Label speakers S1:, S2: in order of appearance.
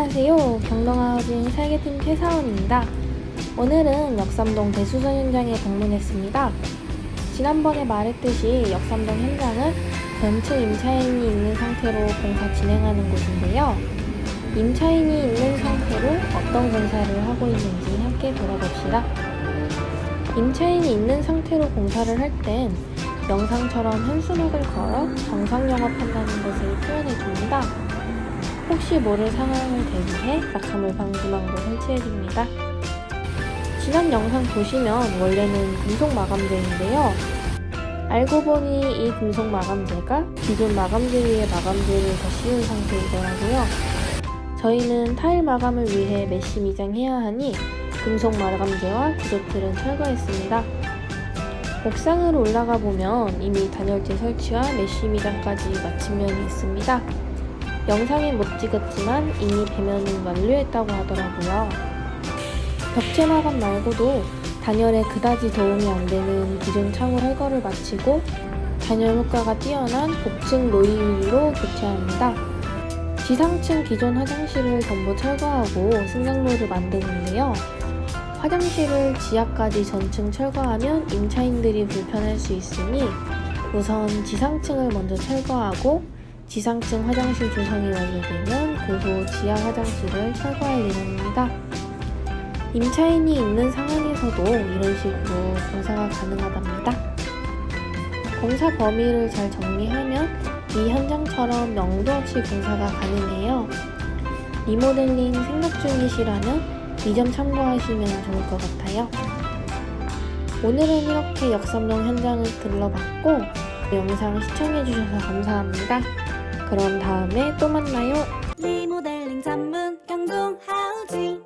S1: 안녕하세요. 경동하우징 설계팀 최사원입니다. 오늘은 역삼동 대수선 현장에 방문했습니다. 지난번에 말했듯이 역삼동 현장은 전층 임차인이 있는 상태로 공사 진행하는 곳인데요. 임차인이 있는 상태로 어떤 공사를 하고 있는지 함께 돌아봅시다. 임차인이 있는 상태로 공사를 할 땐 영상처럼 현수막을 걸어 정상 영업한다는 것을 표현해 줍니다. 혹시 모를 상황을 대비해 낙하물 방지망도 설치해줍니다. 지난 영상 보시면 원래는 금속 마감재인데요. 알고 보니 이 금속 마감재가 기존 마감재 위에 마감재를 더 씌운 상태이더라고요. 저희는 타일 마감을 위해 메쉬 미장해야 하니 금속 마감재와 구조틀은 철거했습니다. 옥상으로 올라가 보면 이미 단열재 설치와 메쉬 미장까지 마친 면이 있습니다. 영상에 못 찍었지만 이미 배면은 완료했다고 하더라고요. 벽체 마감 말고도 단열에 그다지 도움이 안 되는 기존 창호 헐거를 마치고 단열 효과가 뛰어난 복층 노이유리로 교체합니다. 지상층 기존 화장실을 전부 철거하고 승강로를 만드는데요. 화장실을 지하까지 전층 철거하면 임차인들이 불편할 수 있으니 우선 지상층을 먼저 철거하고 지상층 화장실 조성이 완료되면 그 후 지하 화장실을 철거할 예정입니다. 임차인이 있는 상황에서도 이런 식으로 공사가 가능하답니다. 공사 범위를 잘 정리하면 이 현장처럼 영도 없이 공사가 가능해요. 리모델링 생각 중이시라면 이 점 참고하시면 좋을 것 같아요. 오늘은 이렇게 역삼동 현장을 둘러봤고 영상 시청해주셔서 감사합니다. 그럼 다음에 또 만나요.
S2: 리모델링 전문 경동 하우징